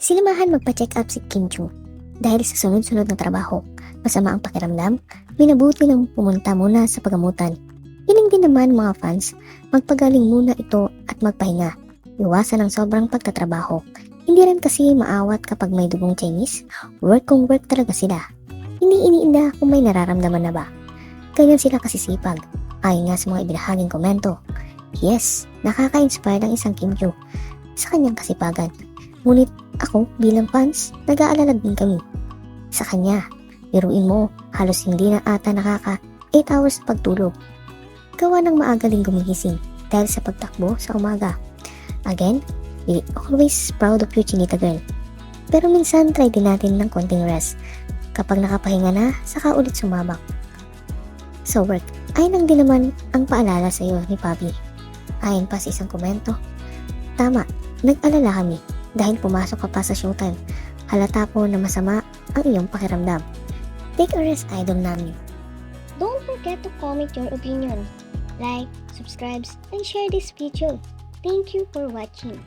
Sinamahan magpa-check up si Kim Chu dahil sa sunod-sunod na trabaho. Masama ang pakiramdam, minabuti lang pumunta muna sa pagamutan. Hiling din naman mga fans, magpagaling muna ito at magpahinga. Iwasan ang sobrang pagtatrabaho. Hindi rin kasi maawat kapag may dugong Chinese, work kung work talaga sila. Hindi iniinda kung may nararamdaman na ba. Ganyan sila kasi sipag. Ayon nga sa mga ibinahaging komento. Yes, nakaka-inspire ang isang Kim Chu sa kanyang kasipagan. Ngunit ako bilang fans, nag-aalala din kami. Sa kanya, biruin mo, halos hindi na ata nakaka 8 hours pagtulog. Gawa ng maagaling gumigising dahil sa pagtakbo sa umaga. Again, we always proud of you, Chinita girl. Pero minsan try din natin ng konting rest. Kapag nakapahinga na, saka ulit sumabak. So work, ay nang din naman ang paalala sa iyo ni Papi. Ayon pa sa isang komento. Tama, nag-alala kami dahil pumasok ka pa sa showtime. Halata po na masama ang iyong pakiramdam. Take a rest, idol namin. Don't forget to comment your opinion. Like, subscribe, and share this video. Thank you for watching.